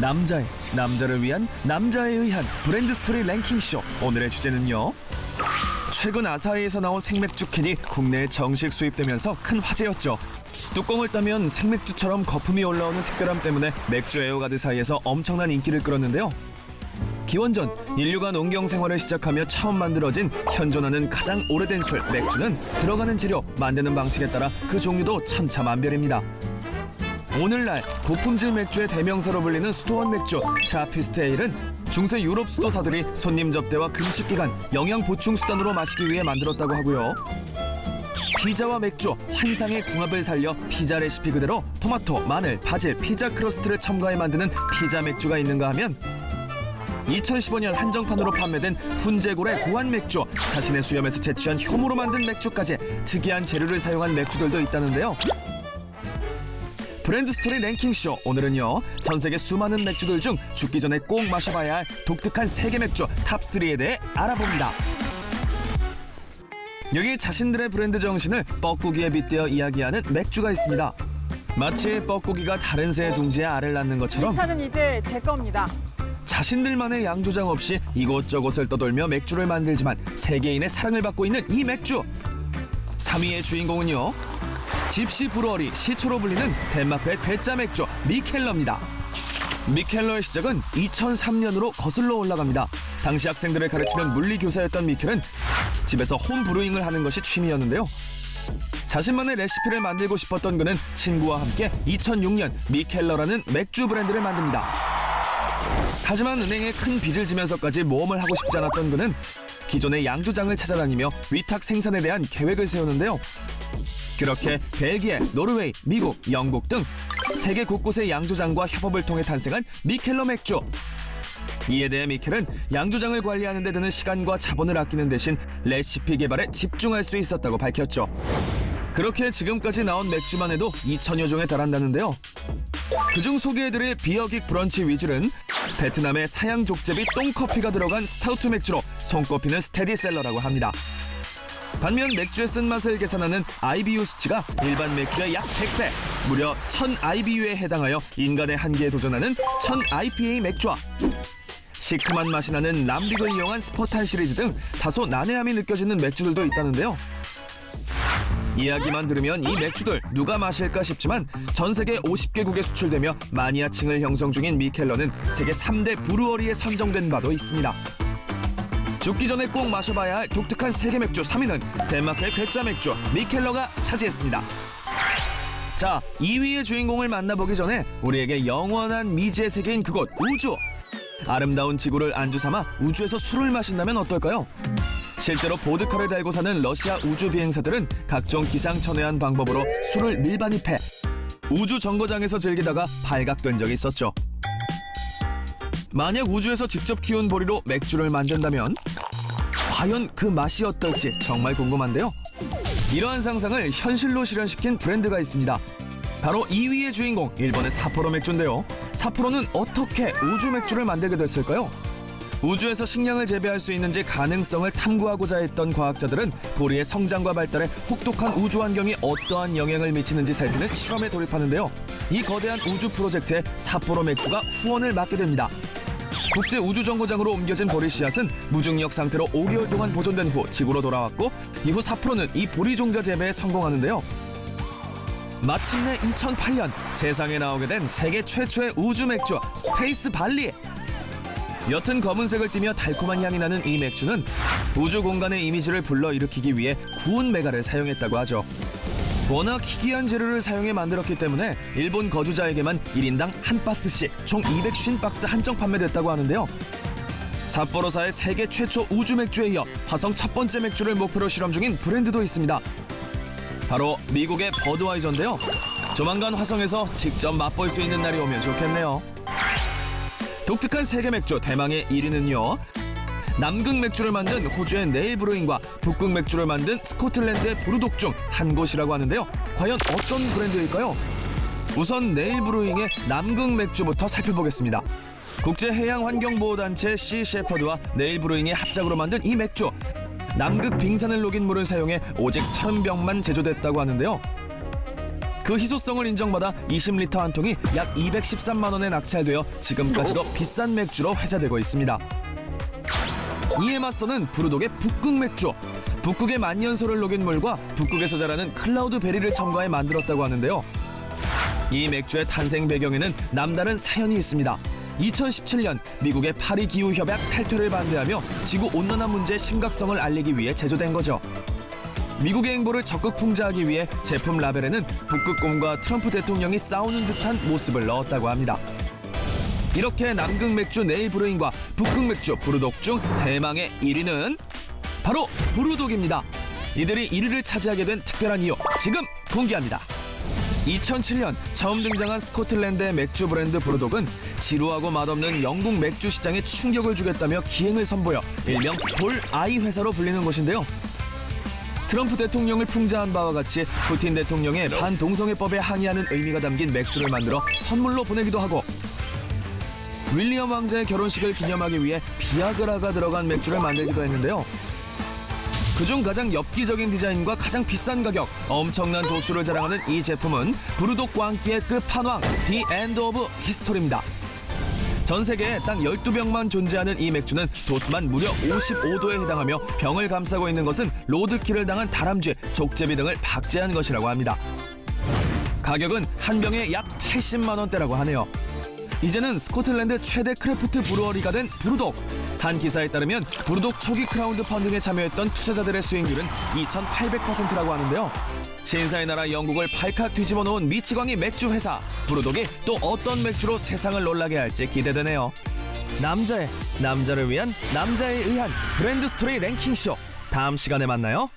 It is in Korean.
남자의 남자를 위한 남자에 의한 브랜드 스토리 랭킹 쇼 오늘의 주제는요. 최근 아사히에서 나온 생맥주 캔이 국내에 정식 수입되면서 큰 화제였죠. 뚜껑을 따면 생맥주처럼 거품이 올라오는 특별함 때문에 맥주 애호가들 사이에서 엄청난 인기를 끌었는데요. 기원전 인류가 농경 생활을 시작하며 처음 만들어진 현존하는 가장 오래된 술 맥주는 들어가는 재료 만드는 방식에 따라 그 종류도 천차만별입니다. 오늘날 고품질 맥주의 대명사로 불리는 수도원 맥주 트라피스트 에일은 중세 유럽 수도사들이 손님 접대와 금식 기간 영양 보충 수단으로 마시기 위해 만들었다고 하고요. 피자와 맥주 환상의 궁합을 살려 피자 레시피 그대로 토마토, 마늘, 바질, 피자 크러스트를 첨가해 만드는 피자 맥주가 있는가 하면 2015년 한정판으로 판매된 훈제골의 고한 맥주, 자신의 수염에서 채취한 효모로 만든 맥주까지 특이한 재료를 사용한 맥주들도 있다는데요. 브랜드 스토리 랭킹 쇼 오늘은요 전 세계 수많은 맥주들 중 죽기 전에 꼭 마셔봐야 할 독특한 세계 맥주 탑 3에 대해 알아봅니다. 여기 자신들의 브랜드 정신을 뻐꾸기에 빗대어 이야기하는 맥주가 있습니다. 마치 뻐꾸기가 다른 새의 둥지에 알을 낳는 이 것처럼 차는 이제 제 겁니다. 자신들만의 양조장 없이 이곳저곳을 떠돌며 맥주를 만들지만 세계인의 사랑을 받고 있는 이 맥주 3위의 주인공은요 집시 브루어리 시초로 불리는 덴마크의 괴짜 맥주 미켈러입니다. 미켈러의 시작은 2003년으로 거슬러 올라갑니다. 당시 학생들을 가르치는 물리 교사였던 미켈은 집에서 홈 브루잉을 하는 것이 취미였는데요. 자신만의 레시피를 만들고 싶었던 그는 친구와 함께 2006년 미켈러라는 맥주 브랜드를 만듭니다. 하지만 은행에 큰 빚을 지면서까지 모험을 하고 싶지 않았던 그는 기존의 양조장을 찾아다니며 위탁 생산에 대한 계획을 세우는데요. 그렇게 벨기에, 노르웨이, 미국, 영국 등 세계 곳곳의 양조장과 협업을 통해 탄생한 미켈러 맥주. 이에 대해 미켈은 양조장을 관리하는 데 드는 시간과 자본을 아끼는 대신 레시피 개발에 집중할 수 있었다고 밝혔죠. 그렇게 지금까지 나온 맥주만 해도 2천여 종에 달한다는데요. 그중 소개해드릴 비어긱 브런치 위즐은 베트남의 사양 족제비 똥커피가 들어간 스타우트 맥주로 손꼽히는 스테디셀러라고 합니다. 반면 맥주의 쓴맛을 계산하는 IBU 수치가 일반 맥주의 약 100배, 무려 1000 IBU에 해당하여 인간의 한계에 도전하는 1000 IPA 맥주와 시큼한 맛이 나는 람빅을 이용한 스포탄 시리즈 등 다소 난해함이 느껴지는 맥주들도 있다는데요. 이야기만 들으면 이 맥주들 누가 마실까 싶지만 전 세계 50개국에 수출되며 마니아층을 형성 중인 미켈러는 세계 3대 브루어리에 선정된 바도 있습니다. 죽기 전에 꼭 마셔봐야 할 독특한 세계 맥주 3위는 덴마크의 괴짜 맥주 미켈러가 차지했습니다. 자, 2위의 주인공을 만나보기 전에 우리에게 영원한 미지의 세계인 그곳 우주. 아름다운 지구를 안주 삼아 우주에서 술을 마신다면 어떨까요? 실제로 보드카를 달고 사는 러시아 우주 비행사들은 각종 기상천외한 방법으로 술을 밀반입해 우주 정거장에서 즐기다가 발각된 적이 있었죠. 만약 우주에서 직접 키운 보리로 맥주를 만든다면 과연 그 맛이 어떨지 정말 궁금한데요. 이러한 상상을 현실로 실현시킨 브랜드가 있습니다. 바로 2위의 주인공 일본의 사포로 맥주인데요. 사포로는 어떻게 우주 맥주를 만들게 됐을까요? 우주에서 식량을 재배할 수 있는지 가능성을 탐구하고자 했던 과학자들은 보리의 성장과 발달에 혹독한 우주 환경이 어떠한 영향을 미치는지 살피는 실험에 돌입하는데요. 이 거대한 우주 프로젝트에 사포로 맥주가 후원을 맡게 됩니다. 국제 우주 정거장으로 옮겨진 보리 씨앗은 무중력 상태로 5개월 동안 보존된 후 지구로 돌아왔고 이후 사포로는 이 보리 종자 재배에 성공하는데요. 마침내 2008년 세상에 나오게 된 세계 최초의 우주 맥주 스페이스 발리. 옅은 검은색을 띠며 달콤한 향이 나는 이 맥주는 우주 공간의 이미지를 불러일으키기 위해 구운 메가를 사용했다고 하죠. 워낙 희귀한 재료를 사용해 만들었기 때문에 일본 거주자에게만 1인당 한 박스씩 총 250박스 한정 판매됐다고 하는데요. 삿포로사의 세계 최초 우주 맥주에 이어 화성 첫 번째 맥주를 목표로 실험 중인 브랜드도 있습니다. 바로 미국의 버드와이저인데요. 조만간 화성에서 직접 맛볼 수 있는 날이 오면 좋겠네요. 독특한 세계 맥주 대망의 1위는요. 남극 맥주를 만든 호주의 네일 브루잉과 북극 맥주를 만든 스코틀랜드의 브루독 중 한 곳이라고 하는데요. 과연 어떤 브랜드일까요? 우선 네일 브루잉의 남극 맥주부터 살펴보겠습니다. 국제해양환경보호단체 시 셰퍼드와 네일 브루잉의 합작으로 만든 이 맥주. 남극 빙산을 녹인 물을 사용해 오직 30병만 제조됐다고 하는데요. 그 희소성을 인정받아 20리터 한 통이 약 213만 원에 낙찰되어 지금까지도 비싼 맥주로 회자되고 있습니다. 이에 맞서는 부르독의 북극 맥주. 북극의 만년소를 녹인 물과 북극에서 자라는 클라우드 베리를 첨가해 만들었다고 하는데요. 이 맥주의 탄생 배경에는 남다른 사연이 있습니다. 2017년 미국의 파리 기후 협약 탈퇴를 반대하며 지구 온난화 문제의 심각성을 알리기 위해 제조된 거죠. 미국의 행보를 적극 풍자하기 위해 제품 라벨에는 북극곰과 트럼프 대통령이 싸우는 듯한 모습을 넣었다고 합니다. 이렇게 남극 맥주 네이브루인과 북극 맥주 부르독 중 대망의 1위는 바로 부르독입니다. 이들이 1위를 차지하게 된 특별한 이유 지금 공개합니다. 2007년 처음 등장한 스코틀랜드의 맥주 브랜드 부르독은 지루하고 맛없는 영국 맥주 시장에 충격을 주겠다며 기행을 선보여 일명 볼 아이 회사로 불리는 곳인데요. 트럼프 대통령을 풍자한 바와 같이 푸틴 대통령의 반동성애법에 항의하는 의미가 담긴 맥주를 만들어 선물로 보내기도 하고 윌리엄 왕자의 결혼식을 기념하기 위해 비아그라가 들어간 맥주를 만들기도 했는데요. 그중 가장 엽기적인 디자인과 가장 비싼 가격, 엄청난 도수를 자랑하는 이 제품은 부르독 광기의 끝판왕, 디 엔드 오브 히스토리입니다. 전 세계에 딱 12병만 존재하는 이 맥주는 도수만 무려 55도에 해당하며 병을 감싸고 있는 것은 로드킬을 당한 다람쥐, 족제비 등을 박제한 것이라고 합니다. 가격은 한 병에 약 80만 원대라고 하네요. 이제는 스코틀랜드 최대 크래프트 브루어리가 된 부르독. 한 기사에 따르면 부르독 초기 크라우드 펀딩에 참여했던 투자자들의 수익률은 2,800%라고 하는데요. 신사의 나라 영국을 발칵 뒤집어 놓은 미치광이 맥주 회사 부르독이 또 어떤 맥주로 세상을 놀라게 할지 기대되네요. 남자의 남자를 위한 남자에 의한 브랜드 스토리 랭킹 쇼 다음 시간에 만나요.